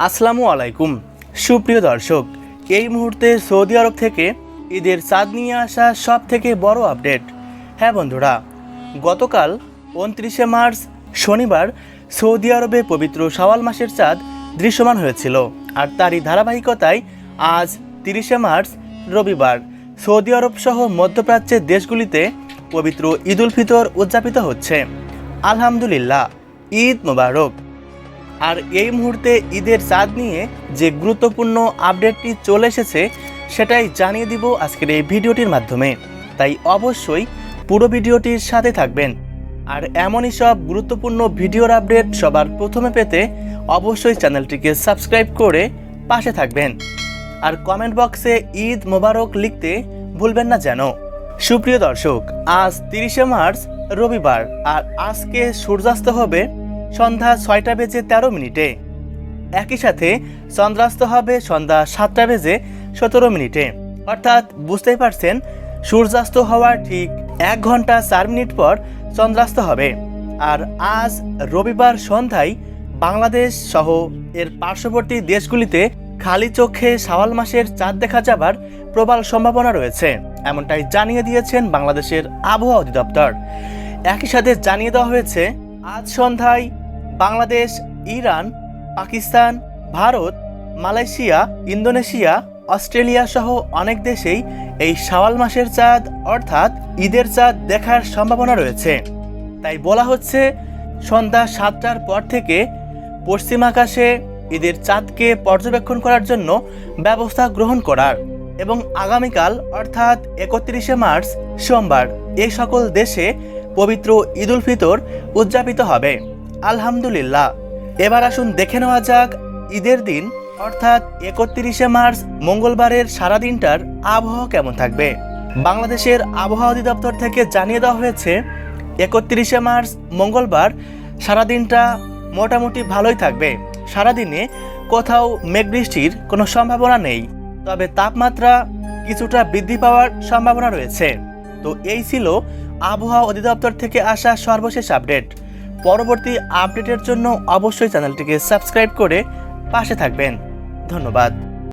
আসসালামু আলাইকুম। সুপ্রিয় দর্শক, এই মুহূর্তে সৌদি আরব থেকে ঈদের চাঁদ নিয়ে আসা সব থেকে বড় আপডেট। হ্যাঁ বন্ধুরা, গতকাল উনত্রিশে মার্চ শনিবার সৌদি আরবে পবিত্র শাওয়াল মাসের চাঁদ দৃশ্যমান হয়েছিল। আর তারই ধারাবাহিকতায় আজ তিরিশে মার্চ রবিবার সৌদি আরব সহ মধ্যপ্রাচ্যের দেশগুলিতে পবিত্র ঈদ উল ফিতর উদযাপিত হচ্ছে। আলহামদুলিল্লাহ, ঈদ মোবারক। আর এই মুহূর্তে ঈদের চাঁদ নিয়ে যে গুরুত্বপূর্ণ আপডেটটি চলে এসেছে, সেটাই জানিয়ে দিব আজকের এই ভিডিওটির মাধ্যমে। তাই অবশ্যই পুরো ভিডিওটির সাথে থাকবেন। আর এমনই সব গুরুত্বপূর্ণ ভিডিওর আপডেট সবার প্রথমে পেতে অবশ্যই চ্যানেলটিকে সাবস্ক্রাইব করে পাশে থাকবেন। আর কমেন্ট বক্সে ঈদ মোবারক লিখতে ভুলবেন না যেন। সুপ্রিয় দর্শক, আজ তিরিশে মার্চ রবিবার, আর আজকে সূর্যাস্ত হবে সন্ধ্যা ছয়টা বেজে তেরো মিনিটে। একই সাথে চন্দ্রাস্ত হবে সন্ধ্যা সাতটা বেজে সতেরো মিনিটে। অর্থাৎ বুঝতেই পারছেন, সূর্যাস্ত হওয়ার ঠিক এক ঘণ্টা চার মিনিট পর চন্দ্রাস্ত হবে। আর আজ রবিবার সন্ধ্যায় বাংলাদেশ সহ এর পার্শ্ববর্তী দেশগুলিতে খালি চোখে শাওয়াল মাসের চাঁদ দেখা যাবার প্রবল সম্ভাবনা রয়েছে। এমনটাই জানিয়ে দিয়েছেন বাংলাদেশের আবহাওয়া অধিদপ্তর। একই সাথে জানিয়ে দেওয়া হয়েছে, আজ সন্ধ্যায় Bangladesh, Iran, Pakistan, Bharat, Malaysia, Indonesia, Australia সহ অনেক দেশেই এই শাওয়াল মাসের চাঁদ অর্থাৎ ঈদের চাঁদ দেখার সম্ভাবনা রয়েছে। তাই বলা হচ্ছে, সন্ধ্যা সাতটার পর থেকে পশ্চিম আকাশে ঈদের চাঁদকে পর্যবেক্ষণ করার জন্য ব্যবস্থা গ্রহণ করার এবং আগামীকাল অর্থাৎ একত্রিশে মার্চ সোমবার এই সকল দেশে পবিত্র ঈদ উল ফিতর উদযাপিত হবে। আলহামদুলিল্লাহ। এবার আসুন দেখে নেওয়া যাক ঈদের দিন, অর্থাৎ একত্রিশে মার্চ, মঙ্গলবারের সারাদিনটার আবহাওয়া কেমন থাকবে? বাংলাদেশের আবহাওয়া অধিদপ্তর থেকে জানিয়ে দেওয়া হয়েছে, একত্রিশে মার্চ, মঙ্গলবার সারাদিনটা মোটামুটি ভালোই থাকবে। সারাদিনে কোথাও মেঘ বৃষ্টির কোনো সম্ভাবনা নেই, তবে তাপমাত্রা কিছুটা বৃদ্ধি পাওয়ার সম্ভাবনা রয়েছে। তো এই ছিল আবহাওয়া অধিদপ্তর থেকে আসা সর্বশেষ আপডেট। পরবর্তী আপডেটের জন্য অবশ্যই চ্যানেলটিকে সাবস্ক্রাইব করে পাশে থাকবেন। ধন্যবাদ।